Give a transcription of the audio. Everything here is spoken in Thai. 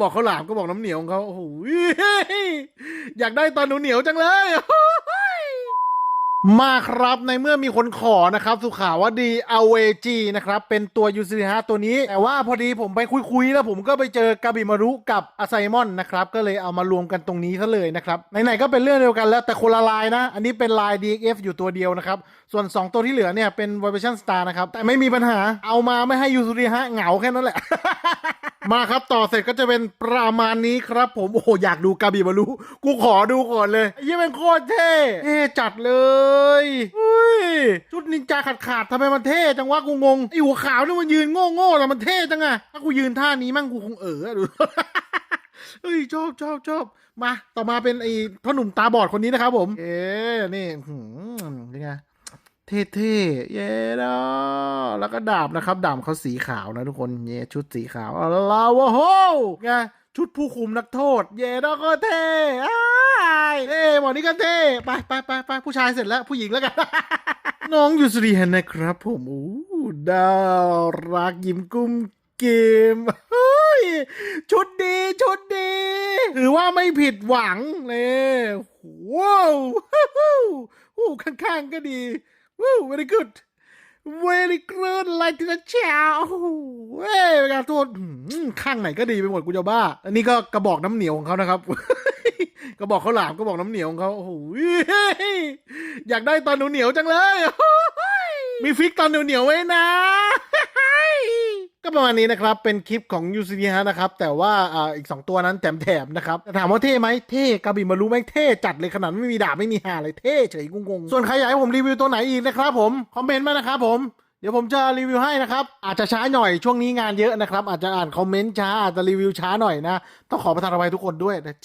บอกเขาหลามก็บอกน้ำเหนียวของเขาโอ้โหอยากได้ตอนเหนียวจังเลย มาครับในเมื่อมีคนขอนะครับสุขาวดีอเวจีนะครับ เป็นตัวยูซิฮะตัวนี้ แต่ว่าพอดีผมไปคุยๆแล้วผมก็ไปเจอกาบิมารุกับอาไซมอนนะครับ ก็เลยเอามารวมกันตรงนี้ซะเลยนะครับ ไหนๆก็เป็นเรื่องเดียวกันแล้วแต่คนละลายนะ อันนี้เป็นลาย DXF อยู่ตัวเดียวนะครับ ส่วน 2 ตัวที่เหลือเนี่ยเป็น Vibration Star นะครับแต่ไม่มีปัญหาเอามาไม่ให้ยูซิฮะเหงาแค่นั้นแหละ มาครับต่อเสร็จก็จะเป็นประมาณนี้ครับผม โอ้โห อยากดูกาบิมารุกูขอดูก่อนเลยไอ้เหี้ยเป็นโคตรเท่เท่จัดเลยอุ้ยชุดนินจาขาดขาดๆทำไมมันเท่จังวะกูงงไอหัวขาวนี่มันยืนโง่โง่ๆแล้วมันเท่จังอะถ้ากูยืนท่านี้มั่งกูคงเอออะดู เฮ้ยชอบชอบชอบมา ต่อมาเป็นไอ้พ่อหนุ่มตาบอดคนนี้นะครับผม เอ๊นี่หืมยังไง เท่ๆ เย้ดอแล้วก็ดาบนะครับ ดาบเขาสีขาวนะทุกคน เย้ชุดสีขาวเอาลาวโหไงชุดผู้คุมนักโทษ เย้ดอก็เท่อ้ายเท่หมอนี่ก็เท่ ไปไปไปไปผู้ชายเสร็จแล้วผู้หญิงแล้วกัน น้องยูสุรีเห็นนะครับผมอู้ดาวรักยิ้มกุ้มเกมเฮ้ยชุดดีชุดดี ถือว่าไม่ผิดหวังเลยว้าวโอ้ข้างๆก็ดี ว้าว very good very good like the chow เว้ยการโทษข้างไหนก็ดีไปหมดกูจะบ้า อันนี้ก็กระบอกน้ำเหนียวของเขานะครับ กระบอกข้าวหลามกระบอกน้ำเหนียวของเขาโอ้โหอยากได้ตอนเหนียวจังเลย มีฟิกตอนเหนียวๆไว้นะ ก็ประมาณนี้นะครับ เป็นคลิปของยูซีฮะนะครับ แต่ว่าอ่าอีก 2 ตัวนั้นแถมๆนะครับถามว่าเท่ไหมเท่กาบิมารู้ไหมเท่จัดเลยขนาดไม่มีดาบไม่มีหาเลยเท่เฉยงงๆส่วนใครอยากให้ผมรีวิวตัวไหนอีกนะครับผมคอมเมนต์มานะครับผมเดี๋ยวผมจะรีวิวให้นะครับ อาจจะช้าหน่อยช่วงนี้งานเยอะนะครับ อาจจะอ่านคอมเมนต์ช้าอาจจะรีวิวช้าหน่อยนะ ต้องขอประทานอภัยทุกคนด้วยนะเจ๊